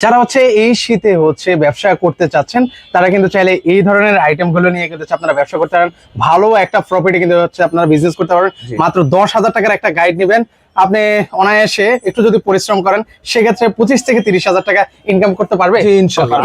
যারা হচ্ছে এই শীতে হচ্ছে ব্যবসা করতে চাচ্ছেন তারা কিন্তু চাইলে এই ধরনের আইটেমগুলো নিয়ে কিন্তু আপনারা ব্যবসা করতে পারেন। ভালো একটা প্রফিটে কিন্তু হচ্ছে আপনারা বিজনেস করতে পারেন। মাত্র দশ হাজার টাকার একটা গাইড নেবেন। আপনি অনায়াসে একটু যদি পরিশ্রম করেন সেক্ষেত্রে পঁচিশ থেকে তিরিশ হাজার টাকা ইনকাম করতে পারবে।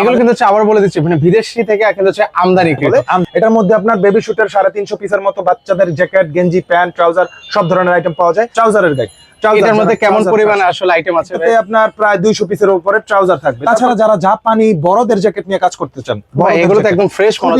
এগুলো কিন্তু হচ্ছে আবার বলে দিচ্ছি মানে বিদেশি থেকে কিন্তু হচ্ছে আমদানি করে। এটার মধ্যে আপনার বেবি শুটের সাড়ে তিনশো পিসের মতো বাচ্চাদের জ্যাকেট গেঞ্জি প্যান্ট ট্রাউজার সব ধরনের আইটেম পাওয়া যায়। ট্রাউজারের গাইড এটার মধ্যে কেমন পরিমাণে আসলে আইটেম আছে? এতে আপনার প্রায় দুইশো পিসের উপরে ট্রাউজার থাকবে। তাছাড়া যারা জাপানি বড়দের জ্যাকেট নিয়ে কাজ করতে চান ভাই এগুলো তো একদম ফ্রেশ কোন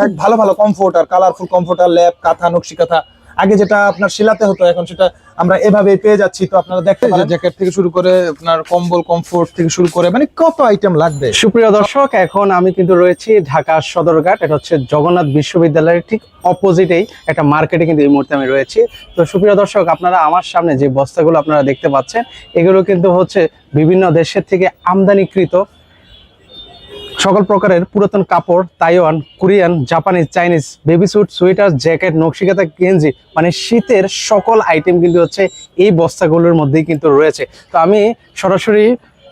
খুব ভালো ভালো কমফোর্টার কালারফুল কমফোর্টার ল্যাব কাঁথা নকশি কাঁথা। আগে যেটা আপনার শিলাতে হতো এখন সেটা আমরা এভাবে পেয়ে যাচ্ছি তো আপনারা দেখতে পারেন। জ্যাকেট থেকে শুরু করে আপনার কম্বল কমফোর্ট থেকে শুরু করে মানে কত আইটেম লাগবে? সুপ্রিয় দর্শক এখন আমি কিন্তু রয়েছি ঢাকা সদরঘাট এটা হচ্ছে জগন্নাথ বিশ্ববিদ্যালয়ের ঠিক অপোজিটেই একটা মার্কেটে কিন্তু এই মুহূর্তে আমি রয়েছি। তো সুপ্রিয় দর্শক আপনারা আমার সামনে যে বস্তাগুলো আপনারা দেখতে পাচ্ছেন এগুলো কিন্তু হচ্ছে বিভিন্ন দেশের থেকে আমদানিকৃত সকল প্রকারের পুরাতন কাপড়, Taiwan, Korean, Japanese, Chinese, baby suit, sweater, jacket, নকশিকাতা, গেঞ্জি মানে শীতের সকল আইটেম কিন্তু হচ্ছে এই বস্তাগুলোর মধ্যেই কিন্তু রয়েছে। তো আমি সরাসরি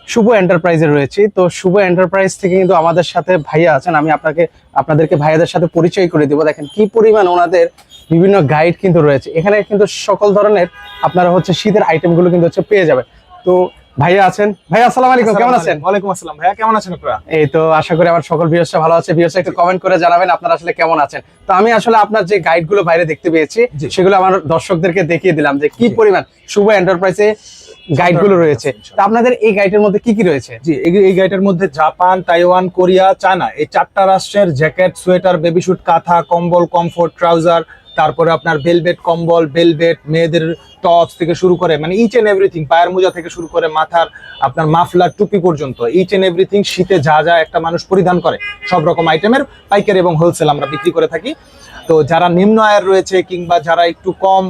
শুভ এন্টারপ্রাইজে রয়েছি। তো শুভ এন্টারপ্রাইজ থেকে কিন্তু আমাদের সাথে ভাইয়া আছেন। আমি আপনাকে, আপনাদেরকে ভাইয়াদের সাথে পরিচয় করে দিব। দেখেন কি পরিমাণ ওনাদের বিভিন্ন গাইড কিন্তু রয়েছে। এখানে কিন্তু সকল ধরনের আপনারা হচ্ছে শীতের আইটেমগুলো কিন্তু হচ্ছে পেয়ে যাবেন। তো ভাইয়া আছেন? ভাইয়া আসসালামু আলাইকুম কেমন আছেন? ওয়ালাইকুম আসসালাম। ভাইয়া কেমন আছেন আপনারা? এই তো আশা করি আমার সকল ভিউয়ার্সরা ভালো আছে। ভিউয়ার্সরা একটু কমেন্ট করে জানাবেন আপনারা আসলে কেমন আছেন। তো আমি আসলে আপনার যে গাইডগুলো বাইরে দেখতে পেয়েছি সেগুলো আমার দর্শকদেরকে দেখিয়ে দিলাম যে কি পরিমাণ শুভ এন্টারপ্রাইজে গাইডগুলো রয়েছে। তো আপনাদের এই গাইডের মধ্যে কি কি রয়েছে? জি এই- গাইডের মধ্যে জাপান তাইওয়ান কোরিয়া চায়না এই চারটা রাষ্ট্রের জ্যাকেট সোয়েটার বেবি শুট কাঁথা কম্বল কমফোর্ট ট্রাউজার তারপরে আপনার বেলভেট কম্বল বেলভেট মেয়েদের টপস থেকে শুরু করে মানে ইচ এন্ড এভরিথিং পায়ের মোজা থেকে শুরু করে, মাথার আপনার মাফলার টুপি পর্যন্ত ইচ এন্ড এভরিথিং শীতে যা যা একটা মানুষ পরিধান করে, সব রকম আইটেমের পাইকারি এবং হোলসেল আমরা বিক্রি করে থাকি। তো যারা নিম্ন আয়ের রয়েছে কিংবা যারা একটু কম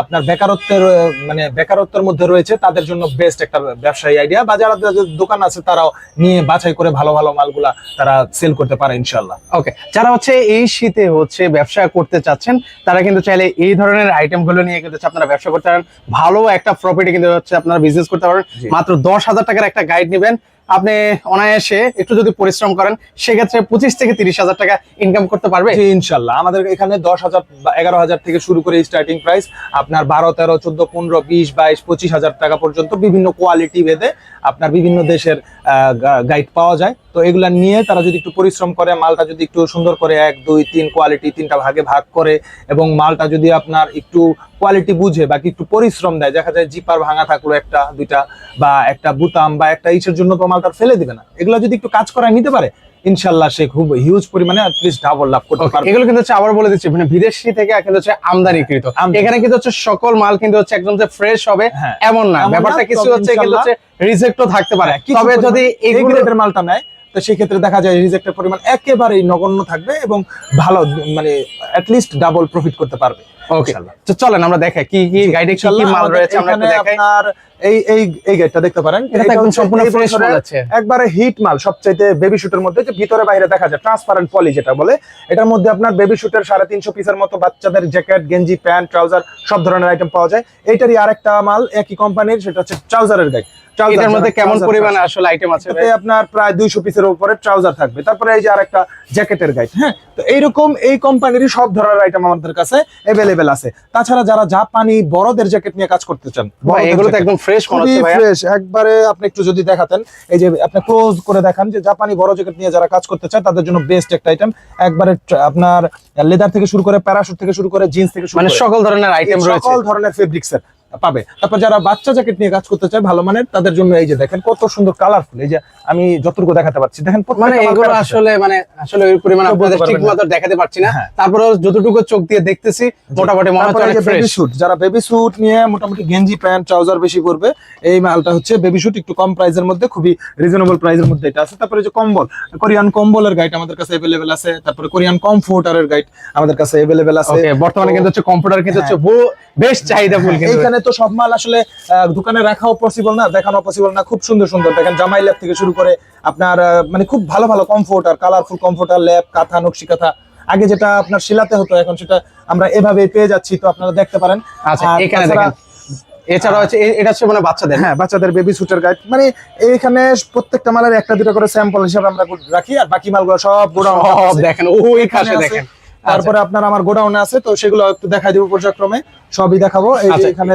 আপনার বেকারত্বের মানে বেকারত্বের মধ্যে রয়েছে তাদের জন্য বেস্ট একটা ব্যবসায়ী আইডিয়া বা যারা দোকান আছে তারাও নিয়ে বাছাই করে ভালো ভালো মালগুলা তারা সেল করতে পারে ইনশাল্লাহ ওকে যারা হচ্ছে এই শীতে হচ্ছে ব্যবসা করতে চাচ্ছেন তারা কিন্তু চাইলে এই ধরনের আইটেমগুলো নিয়ে কিন্তু আপনারা ব্যবসা করতে পারেন। ভালো একটা প্রফিটে কিন্তু হচ্ছে আপনারা বিজনেস করতে পারেন। মাত্র দশ হাজার টাকার একটা গাইড নেবেন। আপনি অনায়াসে একটু যদি পরিশ্রম করেন, সেক্ষেত্রে পঁচিশ থেকে তিরিশ হাজার টাকা ইনকাম করতে পারবে? ইনশাল্লাহ। আমাদের এখানে দশ হাজার এগারো হাজার থেকে শুরু করে স্টার্টিং প্রাইস আপনার বারো, তেরো, চোদ্দ, পনেরো, বিশ, বাইশ, পঁচিশ হাজার টাকা পর্যন্ত বিভিন্ন কোয়ালিটি ভেদে আপনার বিভিন্ন দেশের গাইড পাওয়া যায়। তো এগুলা নিয়ে তারা যদি একটু পরিশ্রম করে, মালটা যদি একটু সুন্দর করে এক, দুই, তিন কোয়ালিটি তিনটা ভাগে ভাগ করে এবং মালটা যদি আপনার একটু কোয়ালিটি বুঝে বাকি একটু পরিশ্রম দেয়, দেখা যায় জিপার ভাঙা থাকল একটা, দুইটা বা একটা বুতাম বা একটা ইসের জন্য তো মালটা ফেলে দিবে না। এগুলো যদি একটু কাজ করায় নিতে পারে ইনশাল্লাহ সে খুব হিউজ পরিমাণে অ্যাটলিস্ট ডাবল লাভ করতে পারবে। এগুলো কিন্তু হচ্ছে আবার বলে দিচ্ছি মানে বিদেশি থেকে কিন্তু হচ্ছে আমদানিকৃত আমদানি। এখানে কিন্তু হচ্ছে সকল মাল কিন্তু হচ্ছে একদম যে ফ্রেশ হবে হ্যাঁ। এমন না। ব্যাপারটা কিছু হচ্ছে কিন্তু হচ্ছে রিজেক্টও থাকতে পারে। তবে যদি এই গ্রেডের মালটা নেয় তো সেক্ষেত্রে দেখা যায় রিজেক্টের পরিমাণ একেবারেই নগণ্য থাকবে এবং ভালো মানে অ্যাটলিস্ট ডাবল প্রফিট করতে পারবে। ওকে তো চলেন আমরা দেখাই কি কি গাইডে কি কি মাল রয়েছে আমরা একটু দেখাই। আপনার এই এই এই গেটটা দেখতে পারেন। এটা একদম সম্পূর্ণ ফ্রেশ মাল আছে। একবারে হিট মাল সবচাইতে বেবি শুটের মধ্যে যে ভিতরে বাইরে দেখা যায় ট্রান্সপারেন্ট পলি যেটা বলে। এটার মধ্যে আপনার বেবি শুটের পিসের মতো বাচ্চাদের জ্যাকেট গেঞ্জি প্যান্ট ট্রাউজার সব ধরনের আইটেম পাওয়া যায়। এইটারই আরেকটা মাল একই কোম্পানির সেটা হচ্ছে ট্রাউজারের গাইড এটার মধ্যে কেমন পরিমাণে আসলে আইটেম আছে? এটাতে আপনার প্রায় দুইশো পিসের উপরে ট্রাউজার থাকবে। তারপরে এই যে আরেকটা জ্যাকেটের গাইড হ্যাঁ? তো এইরকম এই কোম্পানিরই সব ধরনের আইটেম আমাদের কাছে অ্যাভেলেবেল আছে। তাছাড়া যারা জাপানি বড়দের জ্যাকেট নিয়ে কাজ করতে চান এগুলো তো একদম ফ্রেশ মনে হচ্ছে ভাই ফ্রেশ একবারে আপনি একটু যদি দেখাতেন এই যে আপনি ক্লোজ করে দেখান যে জাপানি বড় জ্যাকেট নিয়ে যারা কাজ করতে চায় তাদের জন্য বেস্ট একটা আইটেম একবারে আপনার লেদার থেকে শুরু করে প্যারাশুট থেকে শুরু করে জিন্স থেকে শুরু মানে সকল ধরনের আইটেম রয়েছে সকল ধরনের ফেব্রিক্স এর পাবে তারপর যারা বাচ্চা জ্যাকেট নিয়ে কাজ করতে চায় ভালো মানের তাদের জন্য এই যে দেখেন কত সুন্দর কালারফুল এই যে আমি যতটুকু দেখাতে পারছি দেখেন প্রত্যেকটা মানে মাল এগুলো parachute এর। আসলে মানে আসলে ওই পরিমাণ কেউ বলতে আপনাদের ঠিক পারবে না। মতো দেখাতে পারছি না হ্যাঁ। তারপরে যতটুকু চোখ দিয়ে দেখতেছি মোটামুটি মনে হচ্ছে তারপরে এই অনেক যে বেবি ফ্রেশ স্যুট যারা বেবি স্যুট নিয়ে মোটামুটি গেঞ্জি প্যান্ট ট্রাউজার বেশি করবে এই মালটা হচ্ছে বেবি স্যুট একটু কম প্রাইসের মধ্যে খুবই রিজনেবল প্রাইসের মধ্যে এটা আছে তারপরে যে কম্বল কোরিয়ান কম্বলের গাইড আমাদের কাছে अवेलेबल আছে তারপরে কোরিয়ান কমফোর্টারের গাইড আমাদের কাছে अवेलेबल আছে ওকে বর্তমানে তো- কিন্তু হচ্ছে কম্পিউটার কিন্তু হচ্ছে বো- বেশ চাহিদা ফুল কিন্তু এইখানে তো সব মাল আসলে দোকানে রাখাও পসিবল না দেখানো পসিবল না খুব সুন্দর সুন্দর। দেখেন জামাই ল্যাব থেকে শুরু করে আপনার মানে খুব ভালো ভালো কমফোর্টার কালারফুল কমফোর্টার ল্যাব কাঁথা নকশি কাঁথা। আগে যেটা আপনার শিলাতে হতো এখন সেটা আমরা এভাবে পেয়ে যাচ্ছি তো আপনারা দেখতে পারেন। আচ্ছা এখানে দেখেন এছাড়া হচ্ছে এটা হচ্ছে মানে বাচ্চাদের। হ্যাঁ বাচ্চাদের বেবি সুটের গাইড মানে এখানে প্রত্যেকটা মালের একটা দুটো করে স্যাম্পল হিসাবে আমরা রাখি আর বাকি মালগুলো সব দেখেন দেখেন। তারপরে আপনার আমার গোডাউনে আছে তো সেগুলো একটু দেখাই দিব পর্যায়ক্রমে। সবই দেখাবো। এই যে আচ্ছা, এখানে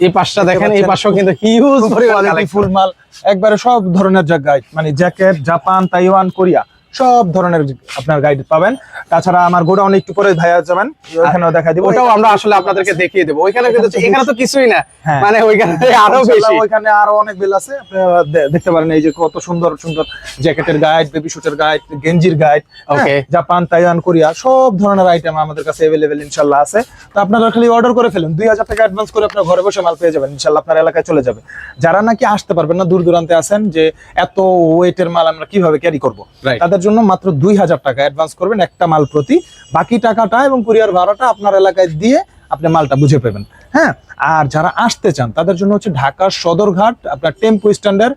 এই পাশটা দেখেন এই পাশও কিন্তু হিউজ পরিমাণে ফুল মাল একবারে সব ধরনের জায়গায় মানে জ্যাকেট জাপান তাইওয়ান কোরিয়া। সব ধরনের আপনার গাইড পাবেন। তাছাড়া আমার গোডাউনে একটু পরে ভাইয়া যাবেন ওখানেও দেখাই দিব। ওটাও আমরা আসলে আপনাদেরকে দেখিয়ে দেবো। ওইখানে কিন্তু এখানে তো কিছুই না। হ্যাঁ। মানে ওইখানে আরও বেশি। ওইখানে আরও অনেক বেল আছে। আপনারা দেখতে পারেন এই যে কত সুন্দর সুন্দর জ্যাকেটের গাইড বেবি শুটের guide গেঞ্জির guide Okay. Japan Taiwan Korea সব ধরনের আইটেম আমাদের কাছে অ্যাভেলেবেল ইনশাল্লাহ আছে। তো আপনারা খালি অর্ডার করে ফেলুন। দুই হাজার টাকা অ্যাডভান্স করে আপনার ঘরে বসে মাল পেয়ে যাবেন। ইনশাল্লাহ আপনার এলাকায় চলে যাবে। যারা নাকি আসতে পারবেন না দূর দূরান্তে আছেন যে এত ওয়েটের মাল আমরা কীভাবে ক্যারি করব. তাদের জন্য মাত্র দুই হাজার টাকা অ্যাডভান্স করবেন একটা মাল প্রতি। বাকি টাকাটা এবং কুরিয়ার ভাড়াটা আপনার এলাকায় দিয়ে আপনি মালটা বুঝে পাবেন। হ্যাঁ? আর যারা আসতে চান তাদের জন্য হচ্ছে ঢাকার সদরঘাট আপনার টেম্পো স্ট্যান্ডার্ড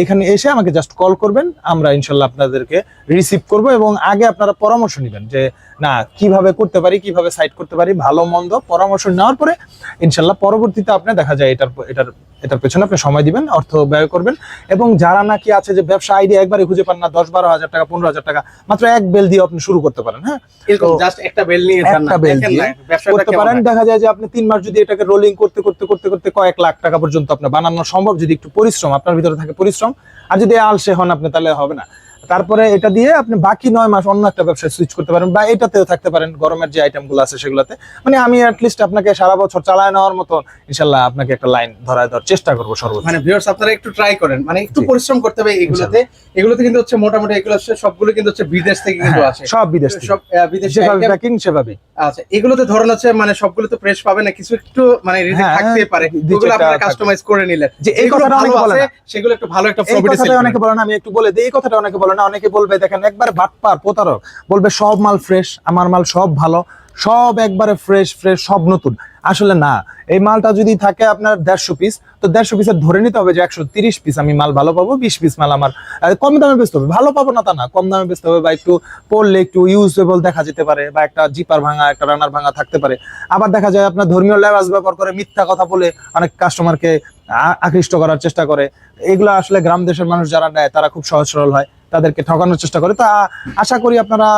এখানে এসে আমাকে জাস্ট কল করবেন আমরা ইনশাল্লাহ আপনাদেরকে রিসিভ করব এবং আগে আপনারা পরামর্শ নেবেন যে না কীভাবে করতে পারি কীভাবে সাইড করতে পারি ভালো মন্দ পরামর্শ নেওয়ার পরে ইনশাল্লাহ পরবর্তীতে আপনি দেখা যায় এটার এটার এটার পেছনে আপনি সময় দিবেন অর্থ ব্যয় করবেন এবং যারা নাকি আছে যে ব্যবসা আইডিয়া একবারে খুঁজে পান না দশ বারো হাজার টাকা পনেরো হাজার টাকা মাত্র এক বেল দিয়ে আপনি শুরু করতে পারেন হ্যাঁ? একটা বেল নিয়ে করতে পারেন। দেখা যায় যে আপনি তিন মাস যদি এটাকে রোলিং করতে করতে করতে করতে কয়েক লাখ টাকা পর্যন্ত আপনার বানানো সম্ভব। যদি একটু পরিশ্রম, আপনার ভিতরে থাকে পরিশ্রম। আর যদি আলসে হন আপনি, তাহলে হবে না। তারপরে এটা দিয়ে আপনি বাকি নয় মাস অন্য একটা ব্যবসায় সুইচ করতে পারেন বা এটাতেও থাকতে পারেন গরমের যে আইটেমগুলো আছে সেগুলোতে। মানে আমি অ্যাটলিস্ট আপনাকে সারা বছর চালায় নেওয়ার মতো ইনশাল্লাহ আপনাকে একটা লাইন ধরায় দেওয়ার চেষ্টা করব সর্বোচ্চ। মানে ভিউয়ার্স আপনারা একটু ট্রাই করেন মানে একটু পরিশ্রম করতে হবে এগুলোতে। এগুলোতে কিন্তু হচ্ছে মোটামুটি এগুলো সবগুলো কিন্তু হচ্ছে বিদেশ থেকে কিন্তু হ্যাঁ, আসে। সব বিদেশ। সব বিদেশি যেভাবে প্যাকিং সেভাবে। আচ্ছা এগুলোতে ধরুন হচ্ছে মানে সবগুলো তো ফ্রেশ পাবে না কিছু একটু মানে রিজেক্ট হ্যাঁ, থাকতে পারে। দুই ওগুলো আপনারা কাস্টমাইজ করে নিলেন। যে এই যেগুলো কথাটা অনেকে বলে সেগুলো একটু ভালো একটা প্রফিট অনেকে বলে না আমি একটু বলে দিই এই কথাটা অনেকে বলে না, অনেকে বলবে, দেখেন, একবার বাটপার, প্রতারক। বলবে, সব মাল ফ্রেশ আমার মাল সব ভালো, সব একবারে ফ্রেশ ফ্রেশ সব নতুন। আসলে না, এই মালটা যদি থাকে আপনার দেড়শো পিস তো দেড়শো পিসের ধরে নিতে হবে যে একশো তিরিশ পিস আমি মাল ভালো পাবো, বিশ পিস মাল আমার কম দামে বেচতে হবে। ভালো পাবো না তা না, কম দামে বেচতে হবে বা একটু পড়লে একটু ইউজেবল দেখা যেতে পারে বা একটা জিপার ভাঙা, একটা রানার ভাঙা থাকতে পারে। আবার দেখা যায় আপনার ধর্মীয় লেবাস ব্যবহার করে মিথ্যা কথা বলে অনেক কাস্টমারকে আকৃষ্ট করার চেষ্টা করে। এগুলো আসলে গ্রাম দেশের মানুষ যারা নেয়, তারা খুব সহজ সরল হয়। তাদেরকে ঠকানোর চেষ্টা করে। তা আশা করি আপনারা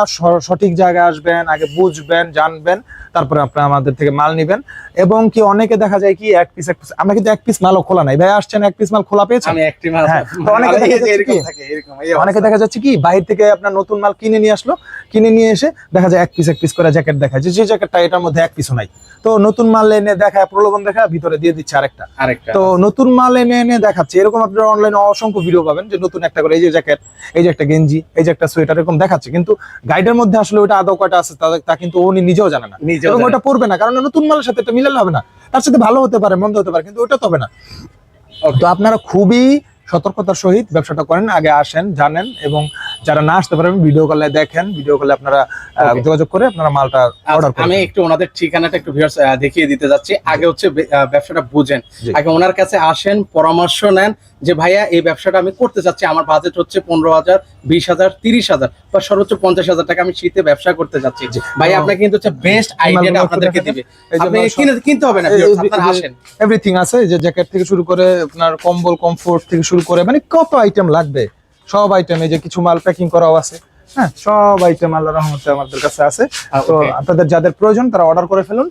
সঠিক জায়গায় আসবেন আগে বুঝবেন জানবেন তারপরে আপনারা আমাদের থেকে মাল নিবেন। এবং কি অনেকে দেখা যায় কি এক পিস এক পিস আমরা কিন্তু এক পিস মালও খোলা নাই। ভাই আসছেন এক পিস মাল খোলা পেয়েছেন? অনেকে দেখা যাচ্ছে এরকম কি? থাকে এরকম অনেকে দেখা যাচ্ছে কি বাইরে থেকে আপনার নতুন মাল কিনে নিয়ে আসলো কিনে নিয়ে এসে দেখা যায় এক পিস এক পিস করে জ্যাকেট দেখায়। যে যে জ্যাকেটটা এটার মধ্যে এক পিসও নাই। তো নতুন মাল এনে দেখায় প্রলোভন দেখা ভিতরে দিয়ে দিচ্ছে আরেকটা। আরেকটা। তো নতুন মাল এনে এনে দেখাচ্ছে। এরকম আপনারা অনলাইনে অসংখ্য ভিডিও পাবেন যে নতুন একটা করে এই যে জ্যাকেট এই যে একটা গেঞ্জি এই যে একটা সোয়েটার এরকম দেখাচ্ছে কিন্তু গাইডের মধ্যে আসলে ওটা আদৌ কয়টা আছে তা- কিন্তু উনি নিজেও জানে না। এবং ওটা পরবে না কারণ নতুন মালের সাথে এটা মিলালে হবে না। তার সাথে ভালো হতে পারে মন্দ হতে পারে কিন্তু ওটা তো হবে না তো আপনারা খুবই সতর্কতার সহিত ব্যবসাটা করেন আগে আসেন জানেন এবং যারা না আসতে পারেন ভিডিও কলে দেখেন ভিডিও কলে আপনারা যোগাযোগ করে আপনারা মালটা অর্ডার আচ্ছা, আমি একটু ওনাদের ঠিকানাটা একটু ভিউয়ার্স দেখিয়ে দিতে যাচ্ছি। আগে হচ্ছে ব্যবসাটা বুঝেন। আগে ওনার কাছে আসেন পরামর্শ নেন যে ভাইয়া এই ব্যবসাটা আমি করতে চাচ্ছি। আমার বাজেট হচ্ছে পনেরো হাজার বিশ হাজার তিরিশ হাজার বা সর্বোচ্চ পঞ্চাশ হাজার টাকা আমি শীতে ব্যবসা করতে চাচ্ছি জি। ভাইয়া আপনাকে কিন্তু হচ্ছে বেস্ট আইডিয়াটা আপনাদেরকে দিবে। আপনি কিনে কিনতে হবে না আসেন। এভরিথিং আছে যে জ্যাকেট থেকে শুরু করে আপনার কম্বল কমফোর্ট থেকে শুরু করে মানে কত আইটেম লাগবে? সব আইটেম এই যে কিছু মাল প্যাকিং করাও আছে। হ্যাঁ সব আইটেম আল্লাহ রহমতে আমাদের কাছে আছে। তো আপনাদের যাদের প্রয়োজন তারা অর্ডার করে ফেলুন।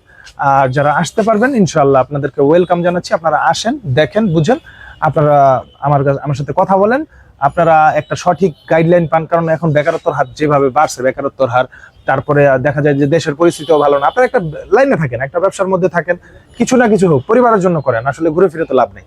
আর যারা আসতে পারবেন ইনশাল্লাহ আপনাদেরকে ওয়েলকাম জানাচ্ছি। আপনারা আসেন দেখেন বুঝেন। আপনারা আমার কাছে আমার সাথে কথা বলেন। আপনারা একটা সঠিক গাইডলাইন পান কারণ এখন বেকারত্বর হার যেভাবে বাড়ছে বেকারত্বর হার তারপরে দেখা যায় যে দেশের পরিস্থিতিও ভালো না। আপনারা একটা লাইনে থাকেন একটা ব্যবসার মধ্যে থাকেন কিছু না কিছু হোক পরিবারের জন্য করেন আসলে ঘুরে ফিরে তো লাভ নেই।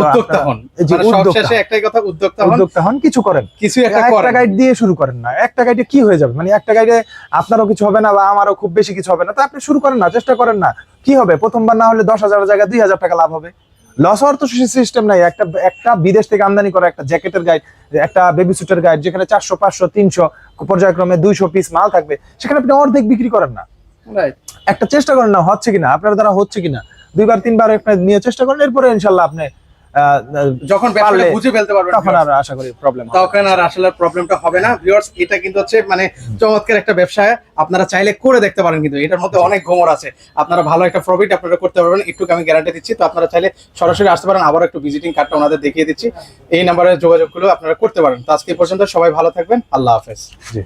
উদ্যোক্তা হন। এই যে মানে সব উদ্যোক্তা। শেষে একটাই কথা উদ্যোক্তা হন। উদ্যোক্তা হন কিছু করেন। কিছু একটা একটা গাইড দিয়ে শুরু করেন না। একটা গাইডে কি হয়ে যাবে? মানে একটা গাইডে আপনারও কিছু হবে না বা আমারও খুব বেশি কিছু হবে না। তো আপনি শুরু করেন না চেষ্টা করেন না। কি হবে? প্রথমবার না হলে দশ হাজার জায়গায় দুই হাজার টাকা লাভ হবে। লস হওয়ার তো সিস্টেম নাই। একটা একটা বিদেশ থেকে আমদানি করা একটা জ্যাকেটের গাইড একটা বেবি সুটের গাইড যেখানে চারশো পাঁচশো তিনশো পর্যায়ক্রমে দুইশো পিস মাল থাকবে সেখানে আপনি অর্ধেক বিক্রি করেন না। একটা চেষ্টা করেন না হচ্ছে কিনা আপনার দ্বারা হচ্ছে কিনা। দুইবার তিনবার আপনি নিয়ে চেষ্টা করেন এরপরে ইনশাল্লাহ আপনি যখন ব্যবসাটা বুঝে ফেলতে পারবেন তখন আর আশা করি প্রবলেম তখন আর আসলে প্রবলেমটা হবে না। ভিউয়ার্স এটা কিন্তু হচ্ছে মানে চমৎকার একটা ব্যবসা। আপনারা চাইলে করে দেখতে পারেন কিন্তু এটার মধ্যে অনেক গোমর আছে। আপনারা ভালো একটা প্রফিট আপনারা করতে পারবেন। একটু আমি গ্যারান্টি দিচ্ছি। তো আপনারা চাইলে সরাসরি আসতে পারেন। আবার একটু ভিজিটিং কার্ডটা ওনাদের দেখিয়ে দিচ্ছি। এই নাম্বারে যোগাযোগগুলো আপনারা করতে পারেন। তো আজকে পর্যন্ত সবাই ভালো থাকবেন। আল্লাহ হাফেজ। জি।